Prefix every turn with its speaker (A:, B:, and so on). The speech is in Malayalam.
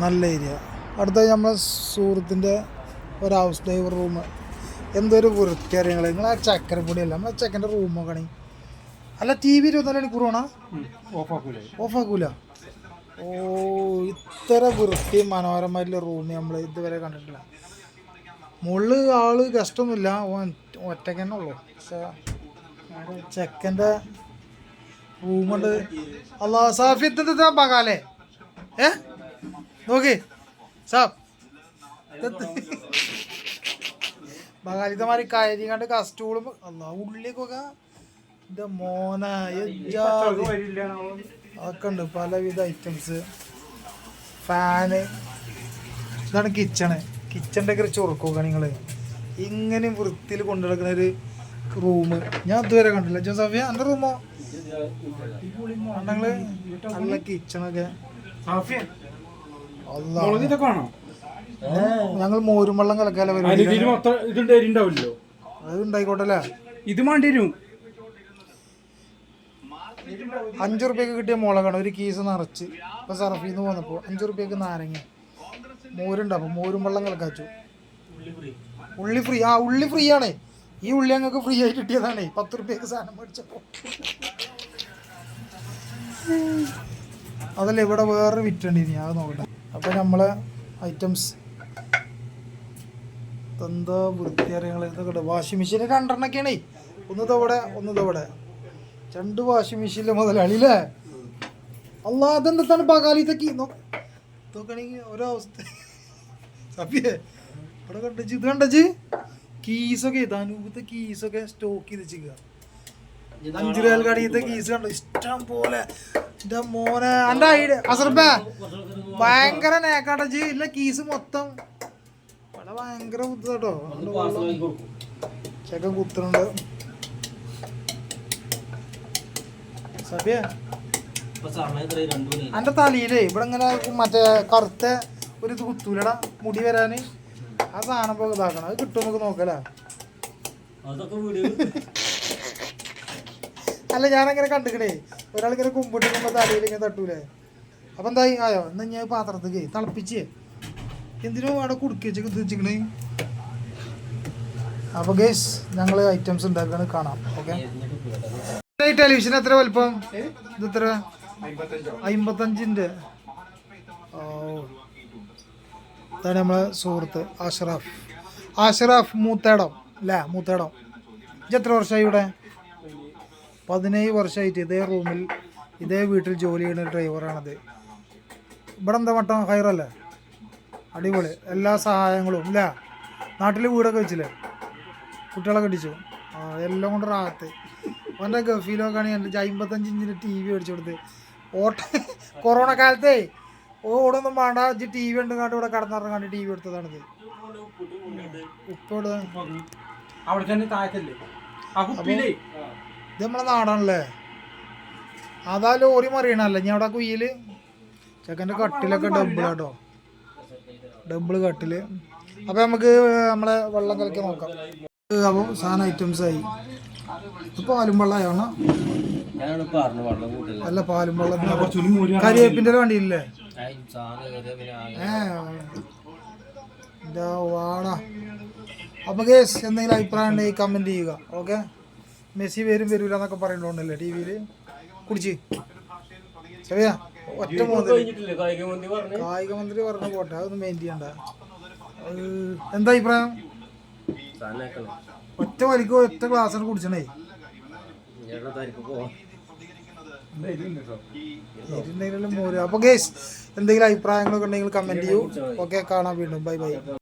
A: നല്ല ഏരിയ അടുത്ത നമ്മളെ സുഹൃത്തിന്റെ ഒരു ഹൗസ് ഡ്രൈവർ റൂം എന്തൊരു വൃത്തി അറിയങ്ങളെ നിങ്ങൾ ആ ചക്കരപ്പൊടിയല്ല നമ്മളെ ചെക്കന്റെ റൂം നോക്കണേ അല്ല ടി വി ഇരുപത്തിനാല് മണിക്കൂർ വേണോ.
B: ഓഫാക്കൂലേ.
A: ഓ ഇത്ര വൃത്തി മനോഹരമായിട്ടുള്ള റൂം നമ്മൾ ഇതുവരെ കണ്ടിട്ടില്ല. മുകളിൽ ആൾ കഷ്ടമൊന്നുമില്ല ഓൻ ഒറ്റയ്ക്ക് തന്നെ ഉള്ളു. പക്ഷേ ചെക്കന്റെ റൂമുണ്ട് അല്ലാ സാഫിയത്തെ പകാലേ? ഏ? നോക്കി. സാബ്. ബകാലിത്തെ മാതിരി കയറി കണ്ട് കസ്റ്റൂളും അല്ല ഉള്ളിലേക്കൊക്കെ എന്റെ മോന അതൊക്കെ ഉണ്ട് പലവിധ ഐറ്റംസ് ഫാന് ഇതാണ് കിച്ചണ് കിച്ചന്റെ ഒക്കെ ചൊറുക്കുക നിങ്ങൾ ഇങ്ങനെ വൃത്തിയിൽ കൊണ്ടു നടക്കുന്ന ഒരു റൂം ഞാൻ ഇതുവരെ കണ്ടില്ല. ജോസഫിയ എന്റെ റൂമോ ഞങ്ങൾ നല്ല കിച്ചണൊക്കെ ഞങ്ങൾ മോരും വെള്ളം കലക്കാല
B: മൊത്തം ഇതുണ്ട്
A: അത് ഉണ്ടായിക്കോട്ടെ
B: ഇത് വേണ്ടി വരും.
A: അഞ്ചു റുപ്യക്ക് കിട്ടിയ മുളകാണ് ഒരു കീസ് നിറച്ച്. ഇപ്പൊ സർഫിൽ നിന്ന് പോന്നപ്പോ അഞ്ചു റുപ്യക്ക് നാരങ്ങ. മോരുണ്ട് അപ്പൊ മോരും വെള്ളം കലക്കാച്ചു. ഉള്ളി ഫ്രീ. ആ ഉള്ളി ഫ്രീ ആണ്. ഈ ഉള്ളി ഞങ്ങൾക്ക് ഫ്രീ ആയി കിട്ടിയതാണ്. പത്ത് റുപ്യക്ക് സാധനം മേടിച്ചപ്പോ. അതല്ല ഇവിടെ വേറെ വിറ്റുണ്ട് ഇനി അത് നോക്കട്ടെ. അപ്പൊ നമ്മളെ ഐറ്റംസ് എന്താ വൃത്തിയറിയങ്ങൾ ഇതൊക്കെ വാഷിംഗ് മെഷീൻ രണ്ടെണ്ണൊക്കെയാണേ ഒന്ന് തവിടെ ഒന്ന് തവിടെ രണ്ട് വാഷിംഗ് മെഷീനിലെ മുതലാളി അല്ലേ അല്ലാ അതെന്താണ് ബകാലിത്തേക്ക് നോക്കണെങ്കിൽ ഓരോ അവസ്ഥ. സഫിയെ ഇവിടെ കണ്ടച്ച് ഇത് കണ്ടച്ച് കീസൊക്കെ ധനൂപത്തെ കീസൊക്കെ സ്റ്റോക്ക് ചെയ്ത് വെച്ചിരിക്കുക അഞ്ചു രൂപ കടയിലത്തെ കീസ് കണ്ടു? ഇഷ്ടം പോലെ മോനെ. എന്റെ ഐഡിയ അസർബേ ഭയങ്കര നേക്കാട്ടച്ച് ഇല്ല കീസ് മൊത്തം. ഭയങ്കര ബുദ്ധി കേട്ടോ ചെക്കൻ കുത്തുന്നുണ്ട്. എന്റെ തലയിലേ ഇവിടെ ഇങ്ങനെ മറ്റേ കറുത്ത ഒരു ഇത് കുത്തൂലടാ മുടി വരാന്. ആ സാധനം ഇപ്പൊ ഇതാക്കണം. അത് കിട്ടും നമുക്ക് നോക്കലാ അല്ല ഞാനങ്ങനെ കണ്ടിക്കണേ. ഒരാളിങ്ങനെ കുമ്പിട്ട് തലയിൽ ഇങ്ങനെ തട്ടൂലേ? അപ്പൊ എന്തായി? ആയോ? എന്നാ ഞാൻ പാത്രത്തേക്ക് തിളപ്പിച്ച്. എന്തിനോ അവിടെ കുടുക്കി വെച്ച് ഇത് അപ്പോൾ അപ്പൊ ഗേസ് ഞങ്ങൾ ഐറ്റംസ് ഉണ്ടാക്കുകയാണ് കാണാം. ഓക്കെ ടെലിവിഷൻ എത്ര വലിപ്പം? ഇത് എത്ര? അമ്പത്തഞ്ചിന്റെ ഓ. നമ്മളെ സുഹൃത്ത് അഷ്റഫ്. അഷ്റഫ് മൂത്തേടം അല്ലേ? മൂത്തേടം. ഇത് എത്ര വർഷമായി ഇവിടെ? പതിനേഴ് വർഷമായിട്ട് ഇതേ റൂമിൽ ഇതേ വീട്ടിൽ ജോലി ചെയ്യുന്ന ഡ്രൈവറാണത്. ഇവിടെ എന്താ മട്ടം ഹൈറല്ലേ? അടിപൊളി. എല്ലാ സഹായങ്ങളും ഇല്ല? നാട്ടിൽ വീടൊക്കെ വെച്ചില്ലേ? കുട്ടികളൊക്കെ അടിച്ചു ആ എല്ലാം കൊണ്ട് റാഹത്ത്. അവന്റെ ഗഫീലൊക്കെ ആണെങ്കിൽ എന്റെ അമ്പത്തഞ്ച് ഇഞ്ചിന്റെ ടി വി മേടിച്ചു കൊടുത്ത്. ഓട്ട കൊറോണ കാലത്തേ ഓടൊന്നും വേണ്ട. ഇജ്ജ് ടി വി ഉണ്ട് കണ്ട് ഇവിടെ കടന്നിറങ്ങാണ്ട് ടി വി എടുത്തതാണിത്. ഉപ്പ്
B: അവിടെ തന്നെ താഴത്തല്ലേ? ആ കുപ്പിയിലേ
A: ഇത് നമ്മളെ നാടാണല്ലേ? അതാ ലോറി മറിയണല്ലേ ഞാൻ അവിടെ കുയ്യിൽ? ചെക്കന്റെ കട്ടിലൊക്കെ ഡബിൾ കേട്ടോ ഡബിൾ കട്ടിൽ. അപ്പൊ നമുക്ക് നമ്മളെ വെള്ളം കലക്കി നോക്കാം. അപ്പം സാധനം ഐറ്റംസ് ആയി. ഇത് പാലും വെള്ളമായാണ്? അല്ല പാലും വെള്ളം കരിവേപ്പിന്റെ വണ്ടിയില്ലേ? ഏ വാട. അപ്പൊ കേസ് എന്തെങ്കിലും അഭിപ്രായം ഉണ്ടെങ്കിൽ കമന്റ് ചെയ്യുക. ഓക്കെ? മെസ്സി വരും വരൂല എന്നൊക്കെ പറയുന്നുണ്ടല്ലേ ടി വിയിൽ കുടിച്ച്. ശരിയാ ഒറ്റ
C: കായിക മന്ത്രി പറഞ്ഞു.
A: കായിക മന്ത്രി പറഞ്ഞു പോട്ടെ അതൊന്നും മെയിൻ ചെയ്യണ്ട. എന്താ അഭിപ്രായം? ഒറ്റ വലിക്ക് ഒറ്റ ഗ്ലാസ് കുടിച്ചണേ. ഇരുന്നെങ്കിലും മോര് അപ്പൊ ഗേസ് എന്തെങ്കിലും അഭിപ്രായങ്ങളൊക്കെ ഉണ്ടെങ്കിൽ കമന്റ് ചെയ്യൂ. ഓക്കെ കാണാം വീണ്ടും. Bye bye